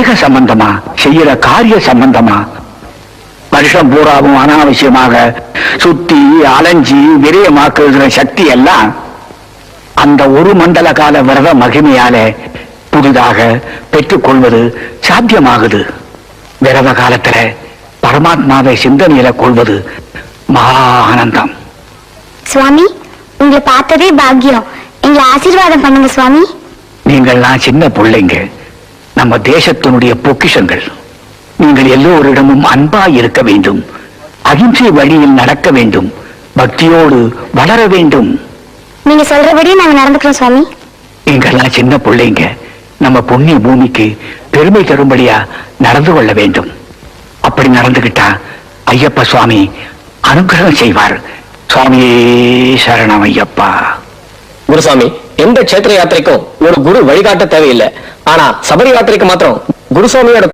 தேக சம்பந்தமா? செய்யற காரிய சம்பந்தமா? வருஷம் பூராவும் அனாவசியமாக சுத்தி அலைஞ்சி விரயமாக்குகிற சக்தி எல்லாம் அந்த ஒரு மண்டல கால விரத மகிமையால புதிதாக பெற்றுக்கொள்வது சாத்தியமாகுது. விரத காலத்துல பரமாத்மாவை சிந்தனையில கொள்வது மகா ஆனந்தம். சுவாமி உங்களை பார்த்ததே பாக்கியம். எங்களை ஆசீர்வாதம் பண்ணுங்க சுவாமி. நீங்கள்லாம் சின்ன பிள்ளைங்க. நம்ம தேசத்தினுடைய பொக்கிஷங்கள். நீங்கள் எல்லோரிடமும் அன்பாய் இருக்க வேண்டும். அகிம்சை வழியில் நடக்க வேண்டும். பக்தியோடு வளர வேண்டும். நீங்க சொல்றபடி நாங்க நடந்துக்கிறோம் சுவாமி. நீங்கள்லாம் சின்ன பிள்ளைங்க நம்ம புண்ணிய பூமிக்கு பெருமை தரும்படியா நடந்து கொள்ள வேண்டும். அப்படி நடந்துகிட்டா ஐயப்ப சுவாமி அனுகிரகம் செய்வார். சுவாமியே சரணம் ஐயப்பா. குருசாமி எந்த க்ஷேத்திர யாத்திரைக்கும் ஒரு குரு வழிகாட்ட தேவையில்லை. ஆனா சபரி யாத்திரைக்கு மாத்திரம் குருசாமியோட